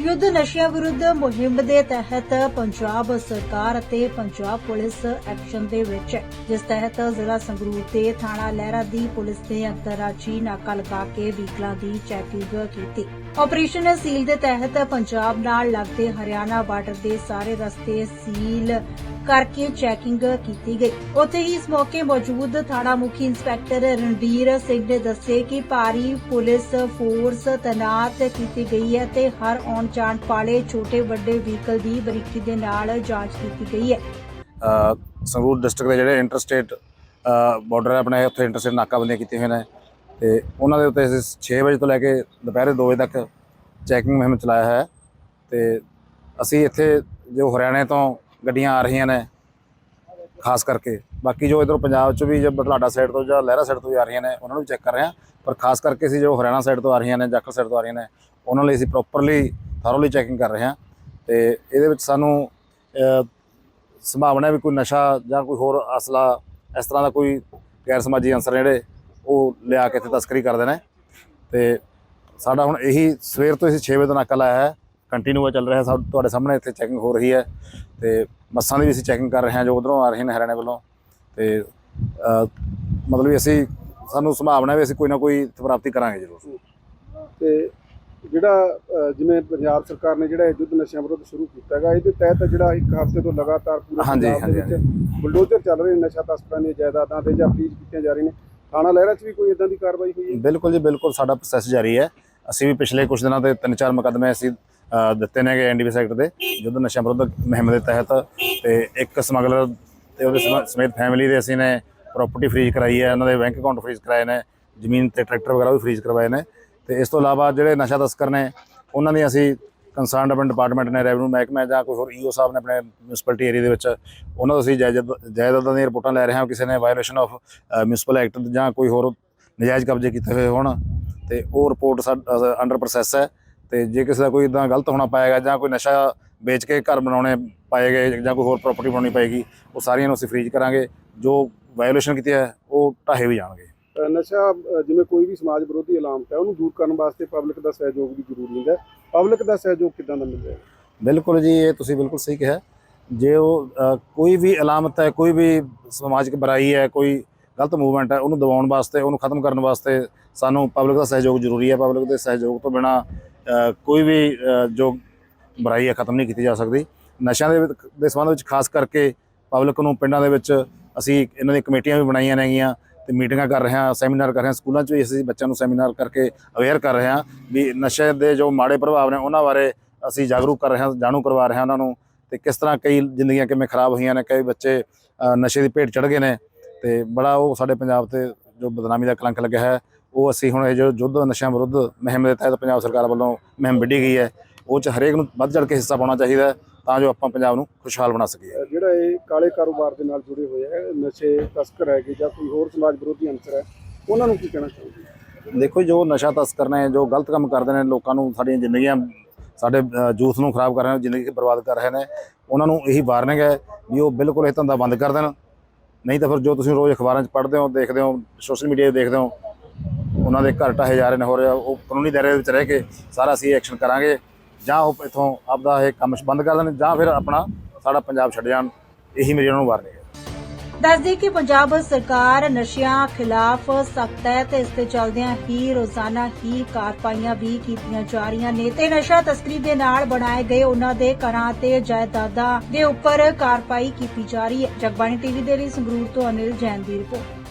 ਯੁੱਧ ਨਸ਼ਿਆਂ ਵਿਰੁੱਧ ਮੁਹਿੰਮ ਦੇ ਤਹਿਤ ਪੰਜਾਬ ਸਰਕਾਰ ਅਤੇ ਪੰਜਾਬ ਪੁਲਿਸ ਐਕਸ਼ਨ ਦੇ ਵਿੱਚ ਹੈ, ਜਿਸ ਤਹਿਤ ਜ਼ਿਲ੍ਹਾ ਸੰਗਰੂਰ ਤੇ ਥਾਣਾ ਲਹਿਰਾ ਦੀ ਪੁਲਿਸ ਨੇ ਅੰਤਰਰਾਜੀ ਨਾਕਾ ਲਗਾ ਕੇ ਵਹੀਕਲਾਂ ਦੀ ਚੈਕਿੰਗ ਕੀਤੀ। ਆਪਰੇਸ਼ਨ ਸੀਲ ਦੇ ਤਹਿਤ ਪੰਜਾਬ ਨਾਲ ਲੱਗਦੇ ਹਰਿਆਣਾ ਬਾਰਡਰ ਦੇ ਸਾਰੇ ਰਸਤੇ ਸੀਲ ਕਰਕੇ ਚੈਕਿੰਗ ਕੀਤੀ ਗਈ। ਉੱਥੇ ਹੀ ਇਸ ਮੌਕੇ ਮੌਜੂਦ ਥਾਣਾ ਮੁਖੀ ਇੰਸਪੈਕਟਰ ਰਣਬੀਰ ਸਿੰਘ ਨੇ ਦੱਸੇ ਕਿ ਭਾਰੀ ਪੁਲਿਸ ਫੋਰਸ ਤੈਨਾਤ ਕੀਤੀ ਗਈ ਹੈ ਤੇ ਹਰ ਆਉਣ ਜਾਣ ਵਾਲੇ ਛੋਟੇ ਵੱਡੇ ਵਹੀਕਲ ਦੀ ਬਰੀਕੀ ਦੇ ਨਾਲ ਜਾਂਚ ਕੀਤੀ ਗਈ ਹੈ। ਸੰਗਰੂਰ ਡਿਸਟ੍ਰਿਕਟ ਦੇ ਜਿਹੜੇ ਇੰਟਰਸਟੇਟ ਬਾਰਡਰ ਆਪਣੇ ਉੱਥੇ ਇੰਟਰਸਟੇਟ ਨਾਕਾਬੰਦੀਆਂ ਕੀਤੀਆਂ ਹੋਈਆਂ ਨੇ ਤੇ ਉਹਨਾਂ ਦੇ ਉੱਤੇ 6 ਵਜੇ ਤੋਂ ਲੈ ਕੇ ਦੁਪਹਿਰੇ 2 ਵਜੇ ਤੱਕ ਚੈਕਿੰਗ ਮੁਹਿੰਮ ਚਲਾਇਆ ਹੈ ਤੇ ਅਸੀਂ ਇੱਥੇ ਜੋ ਹਰਿਆਣੇ ਤੋਂ ਗੱਡੀਆਂ ਆ ਰਹੀਆਂ ਨੇ, ਖਾਸ ਕਰਕੇ। ਬਾਕੀ ਜੋ ਇਧਰੋਂ ਪੰਜਾਬ ਚ ਵੀ, ਜੋ ਬਟਲਾਡਾ ਸਾਈਡ ਤੋਂ, ਜਾਂ ਲਹਿਰਾ ਸਾਈਡ ਤੋਂ ਵੀ ਆ ਰਹੀਆਂ ਨੇ, ਉਹਨਾਂ ਨੂੰ ਵੀ ਚੈੱਕ ਕਰ ਰਹੇ ਹਾਂ। ਪਰ ਖਾਸ ਕਰਕੇ ਅਸੀਂ ਜੋ ਹਰਿਆਣਾ ਸਾਈਡ ਤੋਂ ਆ ਰਹੀਆਂ ਨੇ, ਜਾਖਲ ਸਾਈਡ ਤੋਂ ਆ ਰਹੀਆਂ ਨੇ, ਉਹਨਾਂ ਲਈ ਅਸੀਂ ਪ੍ਰੋਪਰਲੀ ਥਰੋਲੀ ਚੈਕਿੰਗ ਕਰ ਰਹੇ ਹਾਂ। ਤੇ ਇਹਦੇ ਵਿੱਚ ਸਾਨੂੰ ਸੰਭਾਵਨਾ ਵੀ ਕੋਈ ਨਸ਼ਾ ਜਾਂ ਕੋਈ ਹੋਰ ਅਸਲਾ, ਇਸ ਤਰ੍ਹਾਂ ਦਾ ਕੋਈ ਗੈਰ ਸਮਾਜੀ ਅੰਸਰ ਜਿਹੜੇ, ਉਹ ਲਿਆ ਕੇ ਇੱਥੇ ਤਸਕਰੀ ਕਰਦੇ ਨੇ। ਤੇ ਸਾਡਾ ਹੁਣ ਇਹੀ ਸਵੇਰ ਤੋਂ ਅਸੀਂ 6 ਵਜੇ ਤੋਂ ਨਾਕਾ ਲਾਇਆ ਹੈ। ਕੰਟੀਨਿਊ ਚੱਲ ਰਿਹਾ ਸਭ ਤੁਹਾਡੇ ਸਾਹਮਣੇ ਇੱਥੇ ਚੈਕਿੰਗ ਹੋ ਰਹੀ ਹੈ ਤੇ ਬੱਸਾਂ ਦੀ ਵੀ ਅਸੀਂ ਚੈਕਿੰਗ ਕਰ ਰਹੇ ਹਾਂ ਜੋ ਉਧਰੋਂ ਆ ਰਹੀਆਂ ਨੇ ਹਰਿਆਣੇ ਵੱਲੋਂ ਤੇ ਮਤਲਬ ਵੀ ਅਸੀਂ ਸਾਨੂੰ ਸੰਭਾਵਨਾ ਵੀ ਅਸੀਂ ਕੋਈ ਨਾ ਕੋਈ ਪ੍ਰਾਪਤੀ ਕਰਾਂਗੇ ਜ਼ਰੂਰ। ਤੇ ਜਿਹੜਾ ਜਿਵੇਂ ਪੰਜਾਬ ਸਰਕਾਰ ਨੇ ਜਿਹੜਾ ਇਹ ਯੁੱਧ ਨਸ਼ਿਆਂ ਵਿਰੁੱਧ ਸ਼ੁਰੂ ਕੀਤਾ ਹੈਗਾ ਇਹਦੇ ਤਹਿਤ ਜਿਹੜਾ ਇੱਕ ਹਫ਼ਤੇ ਤੋਂ ਲਗਾਤਾਰ ਪੂਰੇ ਹਾਂਜੀ, ਪੰਜਾਬ ਦੇ ਹਾਂਜੀ, ਵਿੱਚ ਬੁਲਡੋਜ਼ਰ ਚੱਲ ਰਹੇ ਨੇ ਨਸ਼ਾ ਤਸਕਰਾਂ ਦੀਆਂ ਜਾਇਦਾਦਾਂ ਤੇ ਜਾਂ ਫਰੀਜ਼ ਕੀਤੀਆਂ ਜਾ ਰਹੀਆਂ ਨੇ ਥਾਣਾ ਲਹਿਰਾ 'ਚ ਵੀ ਕੋਈ ਇਦਾਂ ਦੀ ਕਾਰਵਾਈ ਹੋਈ ਹੈ? ਬਿਲਕੁਲ ਜੀ ਬਿਲਕੁਲ ਸਾਡਾ ਪ੍ਰੋਸੈਸ ਜਾਰੀ ਹੈ। ਅਸੀਂ ਵੀ ਪਿਛਲੇ ਕੁਝ ਦਿਨਾਂ ਤੇ ਤਿੰਨ ਚਾਰ ਮੁਕੱਦਮੇ ਅਸੀਂ ਦਿੱਤੇ ਨੇਗੇ ਐਨਡੀਵੀ ਸੈਕਟਰ ਦੇ, ਜਦੋਂ ਨਸ਼ਿਆਂ ਵਿਰੁੱਧ ਮੁਹਿੰਮ ਦੇ ਤਹਿਤ ਤੇ ਇੱਕ ਸਮਗਲਰ ਤੇ ਉਹਦੇ ਸਮੇ- ਸਮੇਤ ਫੈਮਿਲੀ ਦੇ ਅਸੀਂ ਨੇ ਪ੍ਰਾਪਰਟੀ ਫ੍ਰੀਜ਼ ਕਰਾਈ ਹੈ, ਉਹਨਾਂ ਦੇ ਬੈਂਕ ਅਕਾਊਂਟ ਫ੍ਰੀਜ਼ ਕਰਾਏ ਨੇ, ਜ਼ਮੀਨ ਤੇ ਟਰੈਕਟਰ ਵਗੈਰਾ ਵੀ ਫ੍ਰੀਜ਼ ਕਰਵਾਏ ਨੇ। ਤੇ ਇਸ ਤੋਂ ਇਲਾਵਾ ਜਿਹੜੇ ਨਸ਼ਾ ਤਸਕਰ ਨੇ, ਉਹਨਾਂ ਦੀ ਅਸੀਂ ਕੰਸਰਨਡ ਆਪਣੇ ਡਿਪਾਰਟਮੈਂਟ ਨੇ ਰੈਵਨਿਊ ਮਹਿਕਮਾ ਜਾਂ ਕੋਈ ਹੋਰ ਈਓ ਸਾਹਿਬ ਨੇ ਆਪਣੇ ਮਿਊਨਿਸਪੈਲਿਟੀ ਏਰੀਆ ਦੇ ਵਿੱਚ, ਉਹਨਾਂ ਤੋਂ ਅਸੀਂ ਜਾਇਦਾਦ ਜਾਇਦਾਦਾਂ ਦੀਆਂ ਰਿਪੋਰਟਾਂ ਲੈ ਰਹੇ ਹਾਂ ਕਿਸੇ ਨੇ ਵਾਇਓਲੇਸ਼ਨ ਆਫ ਮਿਊਨਿਸਪਲ ਐਕਟ ਜਾਂ ਕੋਈ ਹੋਰ ਨਜਾਇਜ਼ ਕਬਜ਼ੇ ਕੀਤੇ ਹੋਏ ਹੋਣ। ਤੇ ਉਹ ਰਿਪੋਰਟ ਅੰਡਰ ਪ੍ਰੋਸੈਸ ਹੈ। ਤੇ ਜੇ ਕਿਸੇ ਦਾ ਕੋਈ ਇਦਾਂ ਗਲਤ ਹੋਣਾ ਪਾਏਗਾ ਜਾਂ ਕੋਈ ਨਸ਼ਾ ਵੇਚ ਕੇ ਘਰ ਬਣਾਉਣੇ ਪਾਏਗੇ ਜਾਂ ਕੋਈ ਹੋਰ ਪ੍ਰਾਪਰਟੀ ਬਣਾਉਣੀ ਪਏਗੀ ਉਹ ਸਾਰੀਆਂ ਨੂੰ ਅਸੀਂ ਫ੍ਰੀਜ਼ ਕਰਾਂਗੇ। ਜੋ ਵਾਇਓਲੇਸ਼ਨ ਕੀਤੀ ਹੈ ਉਹ ਢਾਹੇ ਵੀ ਜਾਣਗੇ। ਨਸ਼ਾ ਜਿਵੇਂ ਕੋਈ ਵੀ ਸਮਾਜ ਵਿਰੋਧੀ ਇਲਾਮਤ ਹੈ ਉਹਨੂੰ ਦੂਰ ਕਰਨ ਵਾਸਤੇ ਪਬਲਿਕ ਦਾ ਸਹਿਯੋਗ ਵੀ ਜ਼ਰੂਰੀ ਹੁੰਦਾ ਹੈ। ਪਬਲਿਕ ਦਾ ਸਹਿਯੋਗ ਕਿੱਦਾਂ ਦਾ ਮਿਲ ਬਿਲਕੁਲ ਜੀ ਇਹ ਤੁਸੀਂ ਬਿਲਕੁਲ ਸਹੀ ਕਿਹਾ। ਜੇ ਉਹ ਕੋਈ ਵੀ ਅਲਾਮਤ ਹੈ ਕੋਈ ਵੀ ਸਮਾਜਿਕ ਬੁਰਾਈ ਹੈ ਕੋਈ ਗਲਤ ਮੂਵਮੈਂਟ ਹੈ ਉਹਨੂੰ ਦਬਾਉਣ ਵਾਸਤੇ ਉਹਨੂੰ ਖਤਮ ਕਰਨ ਵਾਸਤੇ ਸਾਨੂੰ ਪਬਲਿਕ ਦਾ ਸਹਿਯੋਗ ਜ਼ਰੂਰੀ ਹੈ। ਪਬਲਿਕ ਦੇ ਸਹਿਯੋਗ ਤੋਂ ਬਿਨਾ ਕੋਈ ਵੀ ਜੋ ਬੁਰਾਈ ਹੈ ਖਤਮ ਨਹੀਂ ਕੀਤੀ ਜਾ ਸਕਦੀ। ਨਸ਼ਿਆਂ ਦੇ ਦੇ ਸੰਬੰਧ ਵਿੱਚ ਖਾਸ ਕਰਕੇ ਪਬਲਿਕ ਨੂੰ ਪਿੰਡਾਂ ਦੇ ਵਿੱਚ ਅਸੀਂ ਇਹਨਾਂ ਦੀਆਂ ਕਮੇਟੀਆਂ ਵੀ ਬਣਾਈਆਂ ਨੇਗੀਆਂ ਤੇ ਮੀਟਿੰਗਾਂ ਕਰ ਰਹੇ ਹਾਂ, ਸੈਮੀਨਾਰ ਕਰ ਰਹੇ ਹਾਂ, ਸਕੂਲਾਂ 'ਚ ਵੀ ਅਸੀਂ ਬੱਚਿਆਂ ਨੂੰ ਸੈਮੀਨਾਰ ਕਰਕੇ ਅਵੇਅਰ ਕਰ ਰਹੇ ਹਾਂ ਵੀ ਨਸ਼ੇ ਦੇ ਜੋ ਮਾੜੇ ਪ੍ਰਭਾਵ ਨੇ ਉਹਨਾਂ ਬਾਰੇ ਅਸੀਂ ਜਾਗਰੂਕ ਕਰ ਰਹੇ ਹਾਂ, ਜਾਣੂ ਕਰਵਾ ਰਹੇ ਹਾਂ ਉਹਨਾਂ ਨੂੰ ਤੇ ਕਿਸ ਤਰ੍ਹਾਂ ਕਈ ਜ਼ਿੰਦਗੀਆਂ ਕਿਵੇਂ ਖਰਾਬ ਹੋਈਆਂ ਨੇ, ਕਈ ਬੱਚੇ ਨਸ਼ੇ ਦੀ ਭੇਟ ਚੜ ਗਏ ਨੇ ਤੇ ਬੜਾ ਉਹ ਸਾਡੇ ਪੰਜਾਬ ਤੇ ਜੋ ਬਦਨਾਮੀ ਦਾ ਕਲੰਕ ਲੱਗਿਆ ਹੈ। ਉਹ ਅਸੀਂ ਹੁਣ ਇਹ ਜੋ ਯੁੱਧ ਨਸ਼ਿਆਂ ਵਿਰੁੱਧ ਮੁਹਿੰਮ ਦੇ ਤਹਿਤ ਪੰਜਾਬ ਸਰਕਾਰ ਵੱਲੋਂ ਮੁਹਿੰਮ ਵਿੱਢੀ ਗਈ ਹੈ ਉਹ ਚ ਹਰੇਕ ਨੂੰ ਵੱਧ ਚੜ ਕੇ ਹਿੱਸਾ ਪਾਉਣਾ ਚਾਹੀਦਾ ਹੈ ਤਾਂ ਜੋ ਆਪਾਂ ਪੰਜਾਬ ਨੂੰ ਖੁਸ਼ਹਾਲ ਬਣਾ ਸਕੀਏ। ਜਿਹੜਾ ਇਹ ਕਾਲੇ ਕਾਰੋਬਾਰ ਦੇ ਨਾਲ ਜੁੜੇ ਹੋਏ ਹੈ ਨਸ਼ੇ ਤਸਕਰ ਹੈਗੇ ਜਾਂ ਕੋਈ ਹੋਰ ਸਮਾਜ ਵਿਰੋਧੀ ਅੰਸਰ ਹੈ ਉਹਨਾਂ ਨੂੰ ਕੀ ਕਹਿਣਾ ਚਾਹੁੰਦੇ ਦੇਖੋ ਜੋ ਨਸ਼ਾ ਤਸਕਰ ਨੇ ਜੋ ਗਲਤ ਕੰਮ ਕਰਦੇ ਨੇ ਲੋਕਾਂ ਨੂੰ ਸਾਡੀਆਂ ਜ਼ਿੰਦਗੀਆਂ ਸਾਡੇ ਯੂਥ ਨੂੰ ਖਰਾਬ ਕਰ ਰਹੇ ਨੇ ਜ਼ਿੰਦਗੀ ਬਰਬਾਦ ਕਰ ਰਹੇ ਨੇ ਉਹਨਾਂ ਨੂੰ ਇਹੀ ਵਾਰਨਿੰਗ ਹੈ ਵੀ ਉਹ ਬਿਲਕੁਲ ਇਹ ਧੰਦਾ ਬੰਦ ਕਰ ਦੇਣ। ਨਹੀਂ ਤਾਂ ਫਿਰ ਜੋ ਤੁਸੀਂ ਰੋਜ਼ ਅਖਬਾਰਾਂ 'ਚ ਪੜ੍ਹਦੇ ਹੋ ਦੇਖਦੇ ਹੋ ਸੋਸ਼ਲ ਮੀਡੀਆ 'ਤੇ ਦੇਖਦੇ ਹੋ ਉਹਨਾਂ ਦੇ ਘਰ ਢਾਹੇ ਜਾ ਰਹੇ ਨੇ ਹੋ ਰਿਹਾ ਉਹ ਕਾਨੂੰਨੀ ਦਾਇਰੇ ਦੇ ਵਿੱਚ ਰਹਿ ਕੇ ਸਾਰਾ ਅਸੀਂ ਐਕਸ਼ਨ ਕਰਾਂਗੇ। ਜਾਂ ਉਹ ਇਥੋਂ ਆਪਦਾ ਇਹ ਕੰਮ ਬੰਦ ਕਰ ਦੇਣ ਜਾਂ ਫਿਰ ਆਪਣਾ ਸਾਡਾ ਪੰਜਾਬ ਛੱਡ ਜਾਣ, ਇਹੀ ਮੇਰੀ ਉਹਨਾਂ ਨੂੰ ਵਾਰਨਿੰਗ ਹੈ। ਦੱਸਦੇ ਕਿ ਪੰਜਾਬ ਸਰਕਾਰ ਨਸ਼ਿਆਂ ਖਿਲਾਫ ਸਖਤ ਹੈ ਤੇ ਇਸ ਤੇ ਚੱਲਦਿਆਂ ਹੀ ਰੋਜ਼ਾਨਾ ਹੀ ਕਾਰਵਾਈਆਂ ਵੀ ਕੀਤੀਆਂ ਜਾ ਰਹੀਆਂ ਨੇ ਤੇ ਨਸ਼ਾ ਤਸਕਰੀ ਦੇ ਨਾਲ ਬਣਾਏ ਗਏ ਉਹਨਾਂ ਦੇ ਘਰਾਂ ਤੇ ਜਾਇਦਾਦਾਂ ਦੇ ਉੱਪਰ ਕਾਰਵਾਈ ਕੀਤੀ ਜਾ ਰਹੀ ਹੈ। ਜਗਬਾਣੀ ਟੀਵੀ ਦੇ ਲਈ ਸੰਗਰੂਰ ਤੋਂ ਅਨਿਲ ਜੈਨ ਦੀ ਰਿਪੋਰਟ।